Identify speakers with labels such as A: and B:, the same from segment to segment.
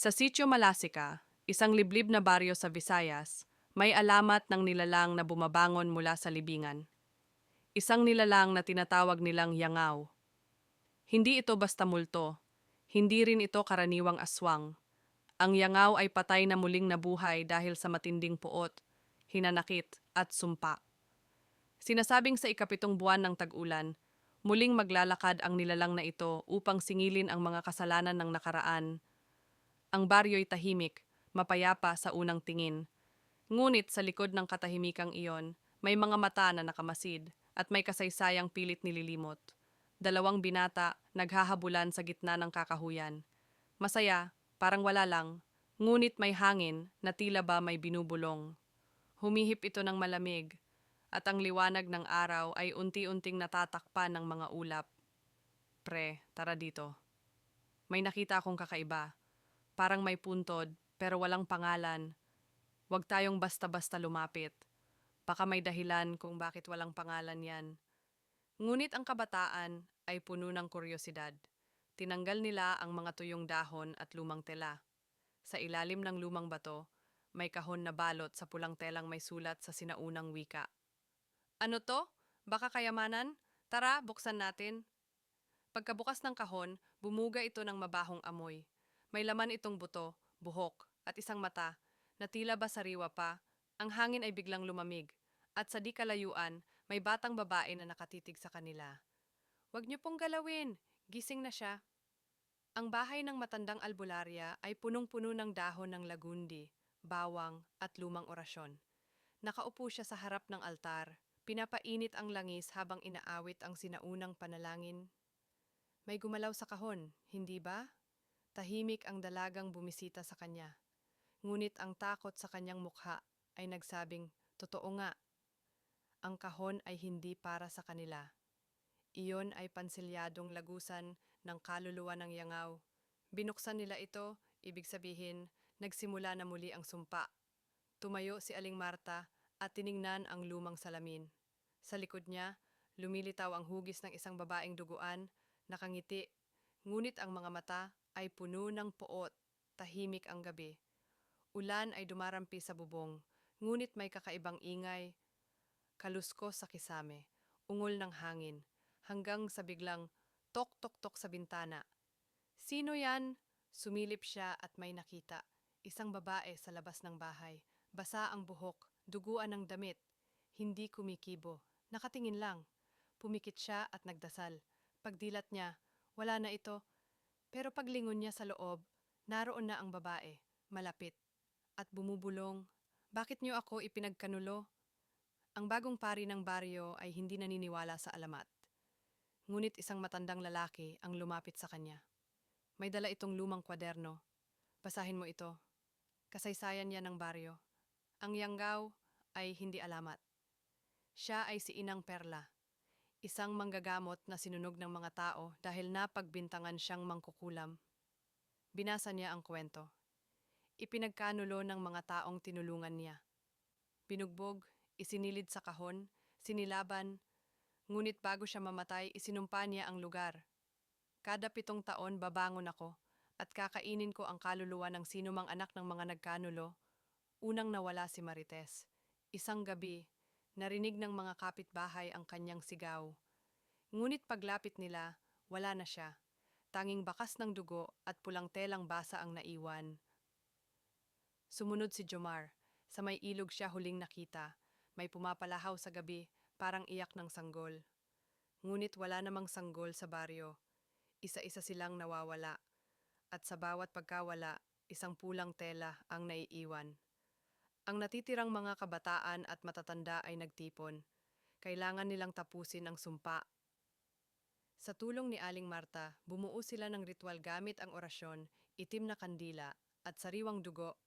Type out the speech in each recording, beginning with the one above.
A: Sa Sitio Malasica, isang liblib na baryo sa Visayas, may alamat ng nilalang na bumabangon mula sa libingan. Isang nilalang na tinatawag nilang yangaw. Hindi ito basta multo, hindi rin ito karaniwang aswang. Ang yangaw ay patay na muling nabuhay dahil sa matinding puot, hinanakit at sumpa. Sinasabing sa ikapitong buwan ng tag-ulan, muling maglalakad ang nilalang na ito upang singilin ang mga kasalanan ng nakaraan. Ang baryo'y tahimik, mapayapa sa unang tingin. Ngunit sa likod ng katahimikang iyon, may mga mata na nakamasid at may kasaysayang pilit nililimot. Dalawang binata naghahabulan sa gitna ng kakahuyan. Masaya, parang wala lang, ngunit may hangin na tila ba may binubulong. Humihip ito ng malamig, at ang liwanag ng araw ay unti-unting natatakpan ng mga ulap. Pre, tara dito. May nakita akong kakaiba. Parang may puntod, pero walang pangalan. Huwag tayong basta-basta lumapit. Baka may dahilan kung bakit walang pangalan yan. Ngunit ang kabataan ay puno ng kuryosidad. Tinanggal nila ang mga tuyong dahon at lumang tela. Sa ilalim ng lumang bato, may kahon na balot sa pulang telang may sulat sa sinaunang wika. Ano to? Baka kayamanan? Tara, buksan natin. Pagkabukas ng kahon, bumuga ito ng mabahong amoy. May laman itong buto, buhok, at isang mata, na tila ba sariwa pa. Ang hangin ay biglang lumamig, at sa di kalayuan, may batang babae na nakatitig sa kanila. Huwag niyo pong galawin, gising na siya. Ang bahay ng matandang albularya ay punong-puno ng dahon ng lagundi, bawang, at lumang orasyon. Nakaupo siya sa harap ng altar, pinapainit ang langis habang inaawit ang sinaunang panalangin. May gumalaw sa kahon, hindi ba? Tahimik ang dalagang bumisita sa kanya. Ngunit ang takot sa kanyang mukha ay nagsabing, totoo nga. Ang kahon ay hindi para sa kanila. Iyon ay pansilyadong lagusan ng kaluluwa ng yangaw. Binuksan nila ito, ibig sabihin, nagsimula na muli ang sumpa. Tumayo si Aling Marta at tiningnan ang lumang salamin. Sa likod niya, lumilitaw ang hugis ng isang babaeng duguan, nakangiti, ngunit ang mga mata ay puno ng poot, tahimik ang gabi. Ulan ay dumarampi sa bubong, ngunit may kakaibang ingay, kaluskos sa kisame, ungol ng hangin, hanggang sa biglang tok-tok-tok sa bintana. Sino yan? Sumilip siya at may nakita. Isang babae sa labas ng bahay. Basa ang buhok, duguan ng damit. Hindi kumikibo. Nakatingin lang. Pumikit siya at nagdasal. Pagdilat niya, wala na ito. Pero paglingon niya sa loob, naroon na ang babae, malapit. At bumubulong, bakit niyo ako ipinagkanulo? Ang bagong pari ng baryo ay hindi naniniwala sa alamat. Ngunit isang matandang lalaki ang lumapit sa kanya. May dala itong lumang kwaderno. Basahin mo ito. Kasaysayan yan ng baryo. Ang Yanggaw ay hindi alamat. Siya ay si Inang Perla, isang manggagamot na sinunog ng mga tao dahil napagbintangan siyang mangkukulam. Binasa niya ang kwento. Ipinagkanulo ng mga taong tinulungan niya. Binugbog, isinilid sa kahon, sinilaban, ngunit bago siya mamatay, isinumpa niya ang lugar. Kada pitong taon babangon ako at kakainin ko ang kaluluwa ng sinumang anak ng mga nagkanulo. Unang nawala si Marites. Isang gabi, narinig ng mga kapitbahay ang kanyang sigaw. Ngunit paglapit nila, wala na siya. Tanging bakas ng dugo at pulang telang basa ang naiwan. Sumunod si Jomar. Sa may ilog siya huling nakita. May pumapalahaw sa gabi, parang iyak ng sanggol. Ngunit wala namang sanggol sa baryo. Isa-isa silang nawawala. At sa bawat pagkawala, isang pulang tela ang naiiwan. Ang natitirang mga kabataan at matatanda ay nagtipon. Kailangan nilang tapusin ang sumpa. Sa tulong ni Aling Marta, bumuo sila ng ritual gamit ang orasyon, itim na kandila, at sariwang dugo.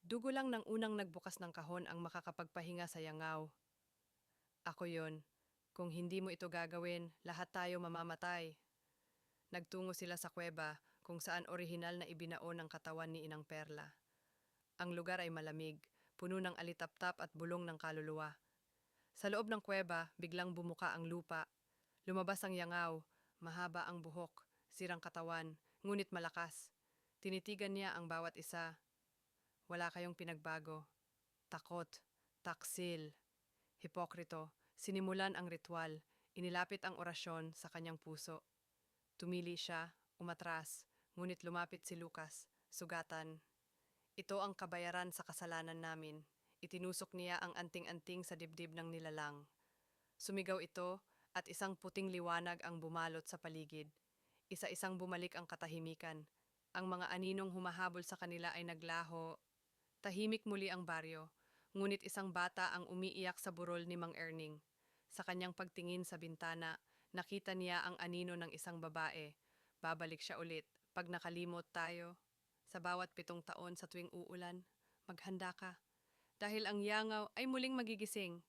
A: Dugo lang ng unang nagbukas ng kahon ang makakapagpahinga sa yangaw. Ako yon. Kung hindi mo ito gagawin, lahat tayo mamamatay. Nagtungo sila sa kuweba kung saan orihinal na ibinaon ang katawan ni Inang Perla. Ang lugar ay malamig, puno ng alitaptap at bulong ng kaluluwa. Sa loob ng kuweba, biglang bumuka ang lupa. Lumabas ang yangaw, mahaba ang buhok, sirang katawan, ngunit malakas. Tinitigan niya ang bawat isa. Wala kayong pinagbago. Takot, taksil, hipokrito, sinimulan ang ritual, inilapit ang orasyon sa kanyang puso. Tumili siya, umatras, ngunit lumapit si Lucas, sugatan. Ito ang kabayaran sa kasalanan namin. Itinusok niya ang anting-anting sa dibdib ng nilalang. Sumigaw ito at isang puting liwanag ang bumalot sa paligid. Isa-isang bumalik ang katahimikan. Ang mga aninong humahabol sa kanila ay naglaho. Tahimik muli ang baryo, ngunit isang bata ang umiiyak sa burol ni Mang Erning. Sa kanyang pagtingin sa bintana, nakita niya ang anino ng isang babae. Babalik siya ulit pag nakalimot tayo. Sa bawat pitong taon sa tuwing uulan, maghanda ka. Dahil ang yangaw ay muling magigising